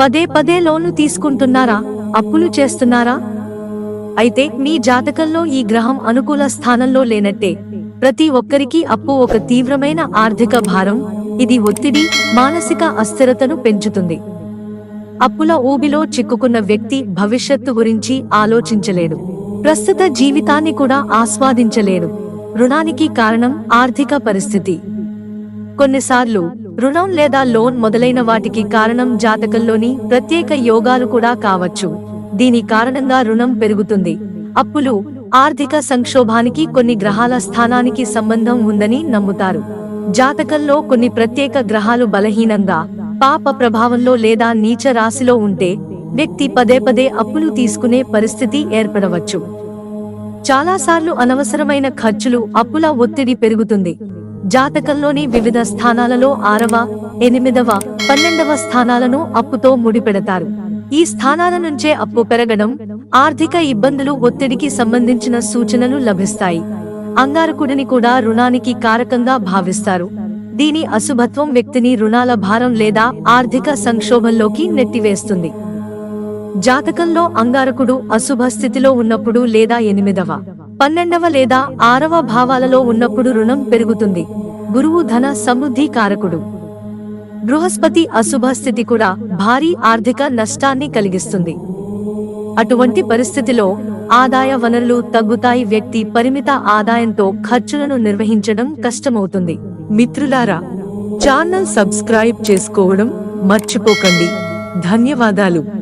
పదే పదే లోన్లు తీసుకుంటున్నారా? అప్పులు చేస్తున్నారా? అయితే మీ జాతకంలో ఈ గ్రహం అనుకూల స్థానంలో లేనట్టే. ప్రతి ఒక్కరికి అప్పు ఒక తీవ్రమైన ఆర్థిక భారం ఇది ఒత్తిడి మానసిక అస్థిరతను పెంచుతుంది. అప్పుల ఊబిలో చిక్కుకున్న వ్యక్తి భవిష్యత్తు గురించి ఆలోచించలేడు. ప్రస్తుత జీవితాన్ని కూడా ఆస్వాదించలేడు. రుణానికి కారణం ఆర్థిక పరిస్థితి. కొన్నిసార్లు రుణం లేదా లోన్ మొదలైన వాటికి కారణం జాతకంలోని ప్రత్యేక యోగాలు కూడా కావచ్చు. దీని కారణంగా రుణం పెరుగుతుంది. అప్పులు ఆర్థిక సంక్షోభానికి కొన్ని గ్రహాల స్థానానికి సంబంధం ఉందని నమ్ముతారు. జాతకంలో కొన్ని ప్రత్యేక గ్రహాలు బలహీనంగా పాప ప్రభావంలో లేదా నీచ రాశిలో ఉంటే వ్యక్తి పదే పదే అప్పులు తీసుకునే పరిస్థితి ఏర్పడవచ్చు. చాలాసార్లు అనవసరమైన ఖర్చులు అప్పుల ఒత్తిడి పెరుగుతుంది. జాతకంలోని వివిధ స్థానాలలో ఆరవ ఎనిమిదవ పన్నెండవ స్థానాలను అప్పుతో ముడిపెడతారు. ఈ స్థానాల నుంచే అప్పు పెరగడం ఆర్థిక ఇబ్బందులు ఒత్తిడికి సంబంధించిన సూచనలు లభిస్తాయి. అంగారకుడిని కూడా రుణానికి కారకంగా భావిస్తారు. దీని అశుభత్వం వ్యక్తిని రుణాల భారం లేదా ఆర్థిక సంక్షోభంలోకి నెట్టివేస్తుంది. జాతకంలో అంగారకుడు అశుభ స్థితిలో ఉన్నప్పుడు లేదా ఎనిమిదవ పన్నెండవ లేదా ఆరవ భావాలలో ఉన్నప్పుడు రుణం పెరుగుతుంది. గురువు ధన సమృద్ధి కారకుడు. బృహస్పతి అశుభ స్థితి కూడా భారీ ఆర్థిక నష్టాన్ని కలిగిస్తుంది. అటువంటి పరిస్థితిలో ఆదాయ వనరులు తగ్గుతాయి. వ్యక్తి పరిమిత ఆదాయంతో ఖర్చులను నిర్వహించడం కష్టమవుతుంది. మిత్రులారా ఛానల్ సబ్స్క్రైబ్ చేసుకోవడం మర్చిపోకండి. ధన్యవాదాలు.